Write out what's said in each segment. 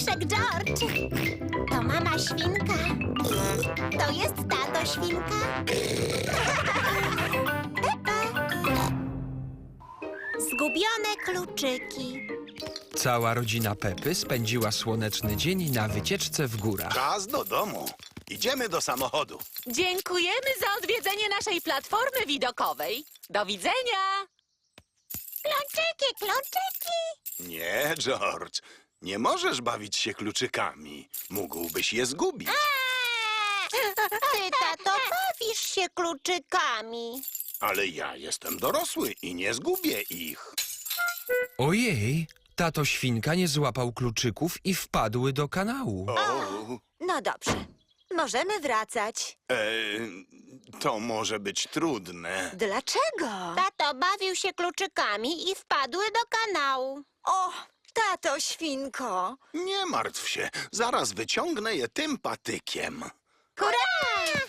Braciszek George. To mama świnka. To jest tato świnka. Pepa. Zgubione kluczyki. Cała rodzina Pepy spędziła słoneczny dzień na wycieczce w górach. Czas do domu. Idziemy do samochodu. Dziękujemy za odwiedzenie naszej platformy widokowej. Do widzenia! Kluczyki, kluczyki. Nie, George. Nie możesz bawić się kluczykami. Mógłbyś je zgubić. Ty, tato, bawisz się kluczykami. Ale ja jestem dorosły i nie zgubię ich. Ojej, tato świnka nie złapał kluczyków i wpadły do kanału. O, No dobrze. Możemy wracać. e, to może być trudne. Dlaczego? Tato bawił się kluczykami i wpadły do kanału. O, tato świnko. Nie martw się. Zaraz wyciągnę je tym patykiem. Hurra!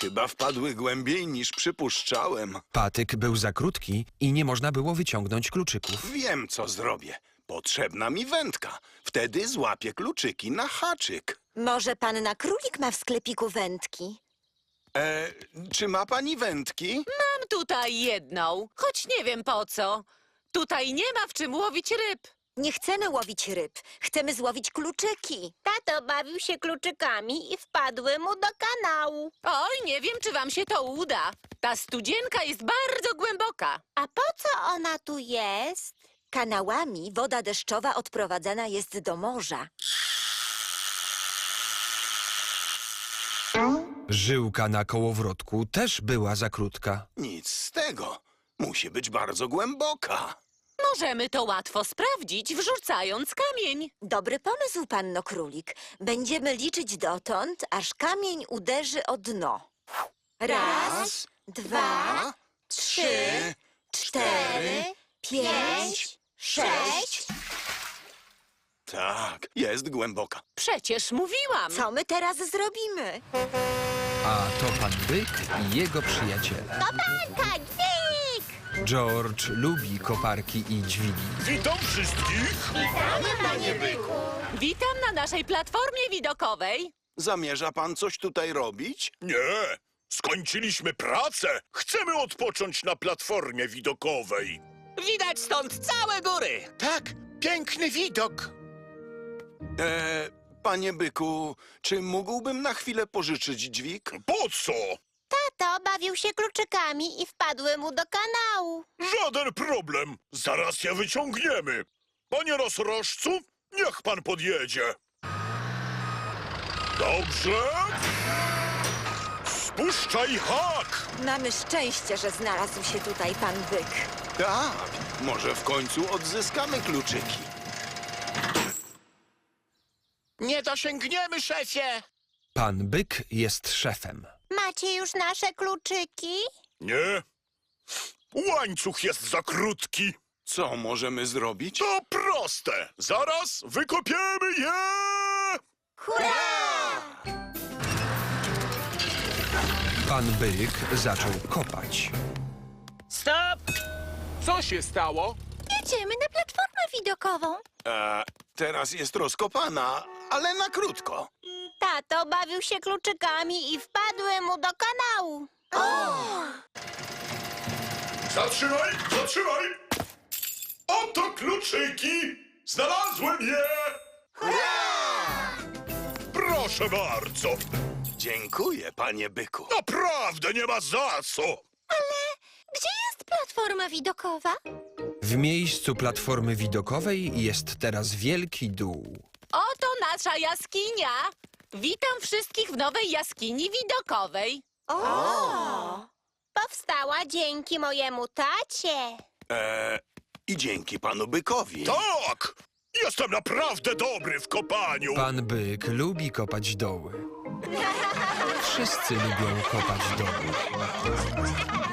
Chyba wpadły głębiej niż przypuszczałem. Patyk był za krótki i nie można było wyciągnąć kluczyków. Wiem, co zrobię. Potrzebna mi wędka. Wtedy złapię kluczyki na haczyk. Może panna królik ma w sklepiku wędki? E, czy ma pani wędki? Mam tutaj jedną, choć nie wiem po co. Tutaj nie ma w czym łowić ryb. Nie chcemy łowić ryb. Chcemy złowić kluczyki. Tato bawił się kluczykami i wpadły mu do kanału. Oj, nie wiem, czy wam się to uda. Ta studzienka jest bardzo głęboka. A po co ona tu jest? Kanałami woda deszczowa odprowadzana jest do morza. Żyłka na kołowrotku też była za krótka. Nic z tego. Musi być bardzo głęboka. Możemy to łatwo sprawdzić, wrzucając kamień. Dobry pomysł, panno królik. Będziemy liczyć dotąd, aż kamień uderzy o dno. Raz, dwa, trzy, cztery, pięć, sześć. Tak, jest głęboka. Przecież mówiłam. Co my teraz zrobimy? A to pan Byk i jego przyjaciele. Koparka, dźwig! George lubi koparki i dźwigi. Witam wszystkich! Panie byku. Witam na naszej platformie widokowej. Zamierza pan coś tutaj robić? Nie, skończyliśmy pracę. Chcemy odpocząć na platformie widokowej. Widać stąd całe góry. Tak, piękny widok. E, panie byku, czy mógłbym na chwilę pożyczyć dźwig? Po co? Tato bawił się kluczykami i wpadły mu do kanału. Żaden problem. Zaraz je wyciągniemy. Panie nosorożcu, niech pan podjedzie. Dobrze. Spuszczaj hak. Mamy szczęście, że znalazł się tutaj pan byk. Tak, może w końcu odzyskamy kluczyki. Nie dosięgniemy, szefie. Pan Byk jest szefem. Macie już nasze kluczyki? Nie. Łańcuch jest za krótki. Co możemy zrobić? To proste. Zaraz wykopiemy je. Pan Byk zaczął kopać. Stop! Co się stało? Jedziemy na platformę widokową. E, teraz jest rozkopana, ale na krótko. Tato bawił się kluczykami i wpadły mu do kanału. Zatrzymaj, zatrzymaj! Oto kluczyki! Znalazłem je! Proszę bardzo! Dziękuję, panie byku. Naprawdę nie ma za co! Gdzie jest platforma widokowa? W miejscu platformy widokowej jest teraz wielki dół. Oto nasza jaskinia. Witam wszystkich w nowej jaskini widokowej. Powstała dzięki mojemu tacie. E, I dzięki panu bykowi. Tak! Jestem naprawdę dobry w kopaniu! Pan Byk lubi kopać doły. Wszyscy lubią kopać doły.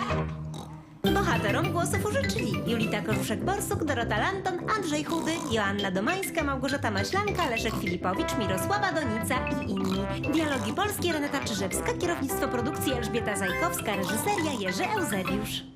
Bohaterom głosów użyczyli Julita Koruszek-Borsuk, Dorota Lanton, Andrzej Chudy, Joanna Domańska, Małgorzata Maślanka, Leszek Filipowicz, Mirosława Donica i inni. Dialogi polskie Renata Czyżewska, kierownictwo produkcji Elżbieta Zajkowska, reżyseria Jerzy Eusebiusz.